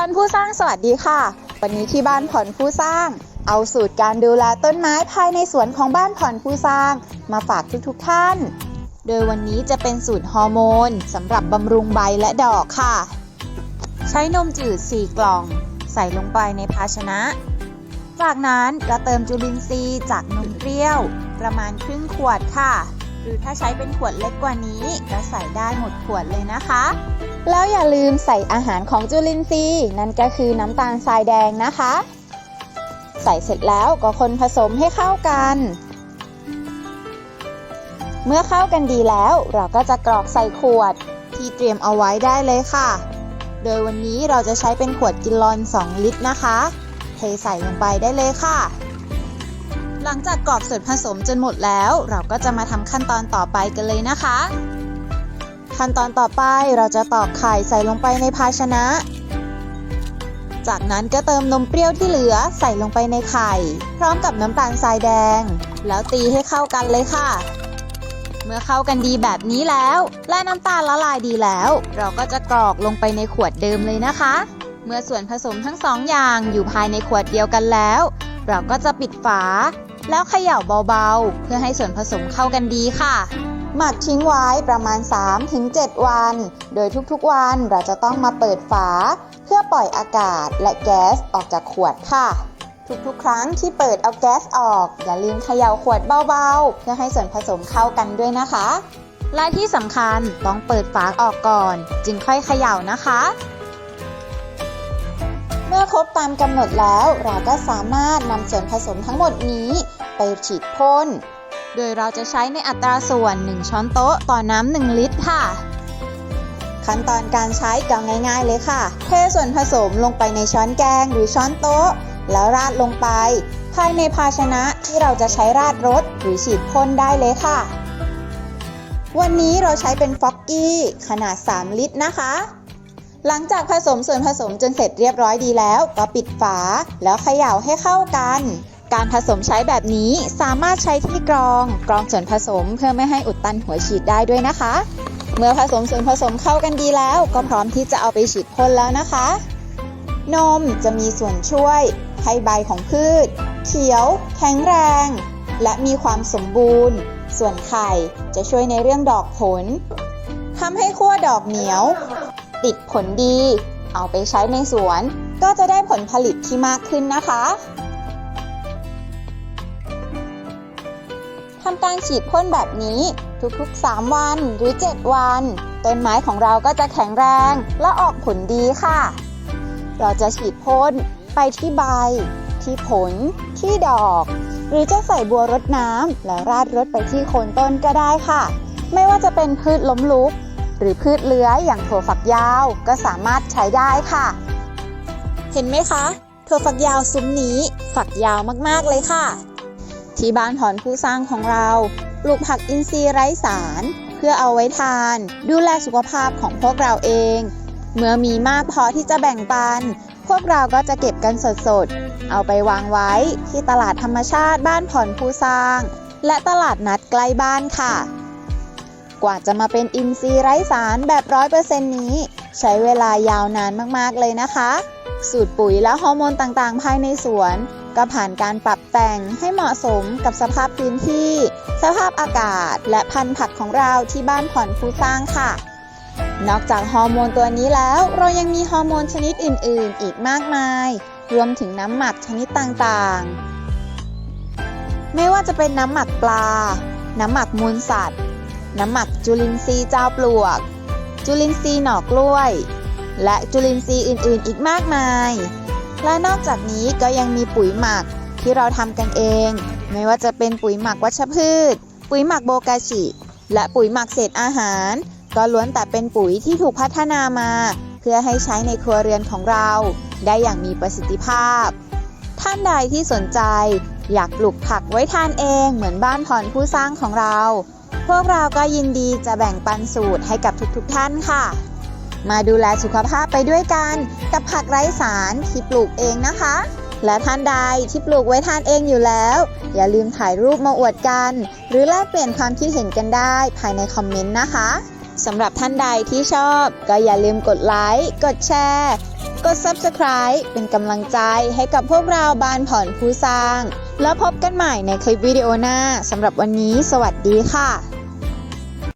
ผนผู้สร้างสวัสดีค่ะ วันนี้ที่บ้านผ่อนผู้สร้าง เอาสูตรการดูแลต้นไม้ภายในสวนของบ้านผ่อนผู้สร้าง มาฝากทุกๆท่าน โดยวันนี้จะเป็นสูตรฮอร์โมนสำหรับบำรุงใบและดอกค่ะ ใช้นมจืด 4 กล่อง ใส่ลงไปในภาชนะ จากนั้นก็เติมจุลินทรีย์จากนมเปรี้ยว ประมาณครึ่งขวดค่ะ หรือถ้าใช้เป็นขวดเล็กกว่านี้ก็ใส่ได้หมดขวดเลยนะคะ แล้วอย่าลืมใส่อาหารของจุลินทรีย์นั่นก็คือน้ำตาลทรายแดงนะคะ ใส่เสร็จแล้วก็คนผสมให้เข้ากัน เมื่อเข้ากันดีแล้วเราก็จะกรอกใส่ขวดที่เตรียมเอาไว้ได้เลยค่ะ โดยวันนี้เราจะใช้เป็นขวดกิลลอน 2 ลิตรนะคะ เทใส่ลงไปได้เลยค่ะ หลังจากกรอกส่วนผสมจนหมดแล้ว เราก็จะมาทำขั้นตอนต่อไปกันเลยนะคะ ขั้นตอนต่อไปเราจะตอกไข่ใส่ลงไปในภาชนะ จากนั้นก็เติมนมเปรี้ยวที่เหลือใส่ลงไปในไข่ พร้อมกับน้ำตาลทรายแดง แล้วตีให้เข้ากันเลยค่ะเมื่อเข้ากันดีแบบนี้แล้ว และน้ำตาลละลายดีแล้ว เราก็จะกรอกลงไปในขวดเดิมเลยนะคะ เมื่อส่วนผสมทั้งสองอย่างอยู่ภายในขวดเดียวกันแล้ว เราก็จะปิดฝา แล้วเขย่าเบาๆ เพื่อให้ส่วนผสมเข้ากันดีค่ะ หมักทิ้งไว้ประมาณ 3-7 วัน โดยทุกๆวันเราจะต้องมาเปิดฝา เพื่อปล่อยอากาศและแก๊สออกจากขวดค่ะ ทุกๆ ครั้งที่เปิดเอาแก๊สออก อย่าลืมเขย่าขวดเบาๆ เพื่อให้ส่วนผสมเข้ากันด้วยนะคะ และที่สำคัญต้องเปิดฝาออกก่อน จึงค่อยเขย่านะคะ เมื่อครบตามกำหนดแล้วเราก็สามารถนำส่วนผสมทั้งหมดนี้ไปฉีดพ่น โดยเราจะใช้ในอัตราส่วน 1 ช้อนโต๊ะต่อน้ำ 1 ลิตรค่ะ ขั้นตอนการใช้ก็ง่ายๆเลยค่ะ เทส่วนผสมลงไปในช้อนแกงหรือช้อนโต๊ะ แล้วราดลงไป ภายในภาชนะที่เราจะใช้ราดรสหรือฉีดพ่นได้เลยค่ะ วันนี้เราใช้เป็นฟอกกี้ขนาด 3 ลิตรนะคะ หลังจากผสมส่วนผสมจนเสร็จเรียบร้อยดีแล้ว ก็ปิดฝา แล้วเขย่าให้เข้ากัน การผสมใช้แบบนี้สามารถใช้ที่กรอง กรองส่วนผสมเพื่อไม่ให้อุดตันหัวฉีดได้ด้วยนะคะ เมื่อผสมส่วนผสมเข้ากันดีแล้ว ก็พร้อมที่จะเอาไปฉีดพ่นแล้วนะคะ นมจะมีส่วนช่วยให้ใบของพืช เขียว แข็งแรง และมีความสมบูรณ์ ส่วนไข่จะช่วยในเรื่องดอกผลทำให้ขั้วดอกเหนียว ติดผลดี เอาไปใช้ในสวน ก็จะได้ผลผลิตที่มากขึ้นนะคะทำการฉีดพ่นแบบนี้ทุกๆ 3 วันหรือ 7 วัน ต้นไม้ของเราก็จะแข็งแรงและออกผลดีค่ะ เราจะฉีดพ่นไปที่ใบ ที่ผล ที่ดอก หรือจะใส่บัวรดน้ำแล้วราดรดไปที่โคนต้นก็ได้ค่ะ ไม่ว่าจะเป็นพืชล้มลุก หรือพืชเลื้อยอย่างถั่วฝักยาวก็สามารถใช้ได้ค่ะ เห็นไหมคะถั่วฝักยาวซุ้มนี้ฝักยาวมากๆเลยค่ะ ที่บ้านถอนผู้สร้างของเราปลูกผักอินทรีย์ไร้สาร เพื่อเอาไว้ทาน ดูแลสุขภาพของพวกเราเอง เมื่อมีมากพอที่จะแบ่งปัน พวกเราก็จะเก็บกันสดๆ เอาไปวางไว้ที่ตลาดธรรมชาติบ้านผ่อนผู้สร้าง และตลาดนัดใกล้บ้านค่ะ กว่าจะมาเป็นอินทรีย์ไร้สารแบบร้อยเปอร์เซ็นต์นี้ ใช้เวลายาวนานมากๆเลยนะคะ สูตรปุ๋ยและฮอร์โมนต่างๆ ภายในสวน ก็ผ่านการปรับแต่งให้เหมาะสมกับสภาพพื้นที่ สภาพอากาศ และพันธุ์ผักของเราที่บ้านผ่อนผู้สร้างค่ะ นอกจากฮอร์โมนตัวนี้แล้วเรายังมีฮอร์โมนชนิดอื่น ๆ อีกมากมาย รวมถึงน้ำหมักชนิดต่างๆ ไม่ว่าจะเป็นน้ำหมักปลา น้ำหมักมูลสัตว์ น้ำหมักจุลินทรีย์เจ้าปลวก จุลินทรีย์หน่อกล้วย และจุลินทรีย์อื่นๆ อีกมากมาย และนอกจากนี้ก็ยังมีปุ๋ยหมักที่เราทำกันเอง ไม่ว่าจะเป็นปุ๋ยหมักวัชพืช ปุ๋ยหมักโบกาชิ และปุ๋ยหมักเศษอาหาร ก็ล้วนแต่เป็นปุ๋ยที่ถูกพัฒนามา เพื่อให้ใช้ในครัวเรือนของเรา ได้อย่างมีประสิทธิภาพ ท่านใดที่สนใจอยากปลูกผักไว้ทานเองเหมือนบ้านผ่อนผู้สร้างของเรา พวกเราก็ยินดีจะแบ่งปันสูตรให้กับทุกๆท่านค่ะ มาดูแลสุขภาพไปด้วยกันกับผักไร้สารที่ปลูกเองนะคะ และท่านใดที่ปลูกไว้ทานเองอยู่แล้ว อย่าลืมถ่ายรูปมาอวดกัน หรือแลกเปลี่ยนความคิดเห็นกันได้ภายในคอมเมนต์นะคะ สำหรับท่านใดที่ชอบ ก็อย่าลืมกดไลค์ กดแชร์ กด Subscribe เป็นกำลังใจให้กับพวกเราบานผ่อนผู้สร้าง แล้วพบกันใหม่ในคลิปวิดีโอหน้าสำหรับวันนี้ สวัสดีค่ะ